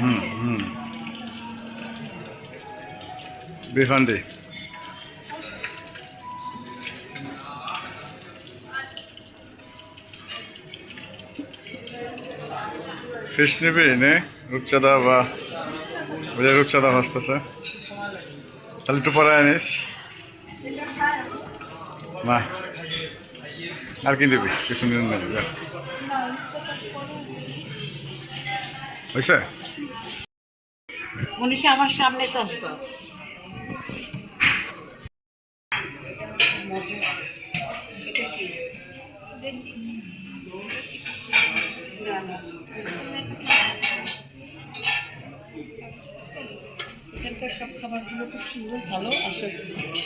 হুম হুম বিফান্ডি fish নিবি, নে? রূপচাঁদা বা যে রূপচাঁদা ভাসতেছে তাহলে একটু পরে আনিস। না আর কি নিবি কিছু নিন যা। হয়েছে মনীষা আমার সামনে তো। এখানকার সব খাবারগুলো খুব সুন্দর, ভালো আসে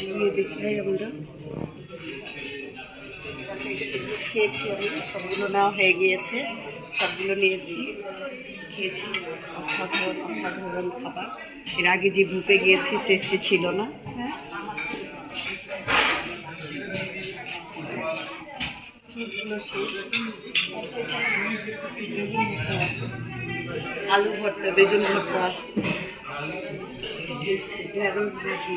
নিয়ে দেখি আমরা। খেয়েছি আমি, সবগুলো নেওয়া হয়ে গিয়েছে। সবগুলো নিয়েছি, খেয়েছি। অসাধারণ অসাধারণ খাবার। এর আগে যে গ্রুপে গিয়েছি টেস্টি ছিল না। হ্যাঁ। আলু ভর্তা, বেগুন ভর্তা। ঢেঁড়স ভাজি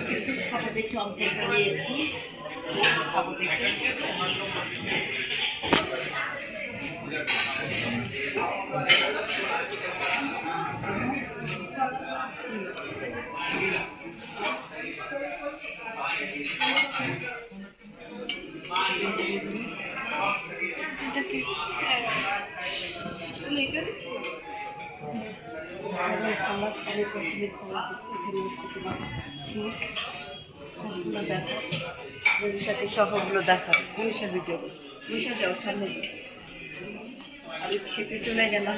দেখে অন্তর নিয়েছি খাব দেখে এটা কি সালাদ আমি কফিলের সালাদ দিচ্ছি এখানে হচ্ছে তোমার সবগুলো দেখো শহরগুলো সহগুলো দেখা মনীষা ভিডিও মনীষা যাও সামনে। আমি খেতে চলে গেলাম।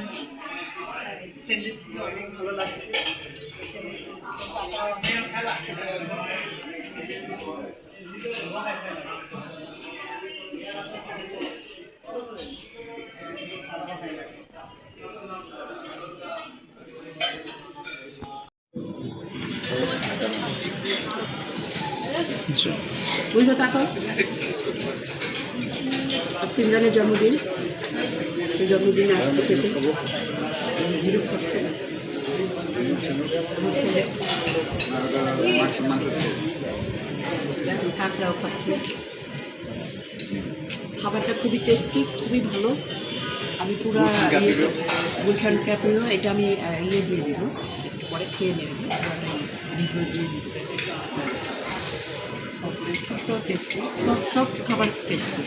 স্যান্ডউইচগুলো অনেক ভালো লাগছে। বুঝলো আজকে ইমরানের জন্মদিন। এই জন্মদিনে আসতে খেতে কাঁকড়াও খাচ্ছে। খাবারটা খুবই টেস্টি খুবই ভালো। আমি পুরো গুলশান ক্যাপিনো এটা আমি ইয়ে দিয়ে দিব। পরে খেয়ে নেব। দিয়ে দিব। তারপরে টেস্টি সব সব খাবার টেস্টি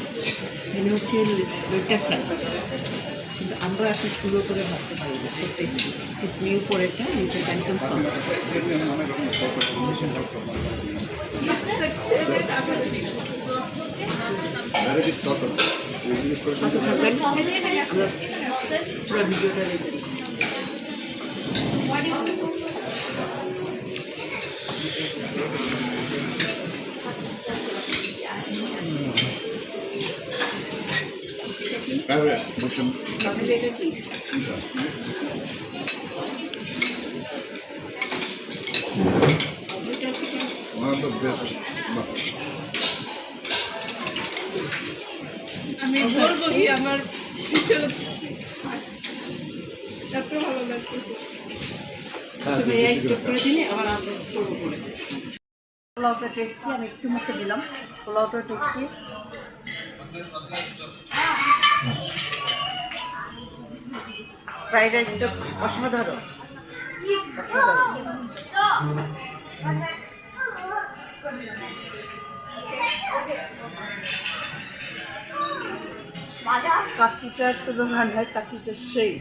এখানে হচ্ছে লইটা ফ্রাই কিন্তু আমরা এখন সুন্দর করে ভাবতে পারি না, খুব টেস্টি কিসমি উপরেরটা নিচেটা একদম পুরো ভিডিওটা আমি আমার পিছনে দিলে আবার আমরা করব করে পোলাওটা টেস্টি আমি একটু মুখে দিলাম পোলাওটা টেস্টি ফ্রাইড রাইসটা অসাধারণ। অসাধারণ কাচিটা তো দোকান হয় কাচিটা সেই।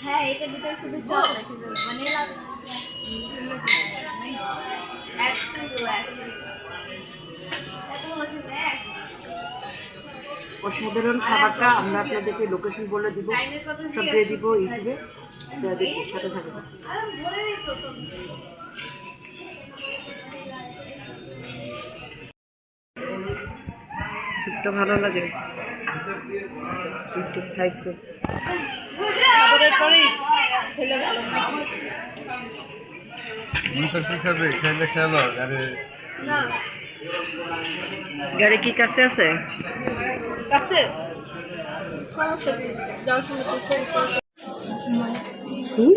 হ্যাঁ এটা অসাধারণ খাবারটা আমরা আপনাদেরকে লোকেশন বলে দিব। সব দিয়ে দিব ইউটিউবে। সাথে থাকবেন স্যুপটা ভালো লাগে? স্যুপ থাই স্যুপ খাবারের পরেই খেলে ভালো মানুষের কি খাবে? খেলে খেলো আরে গাড়ি কি কাছে আছে? কাছে? হুম?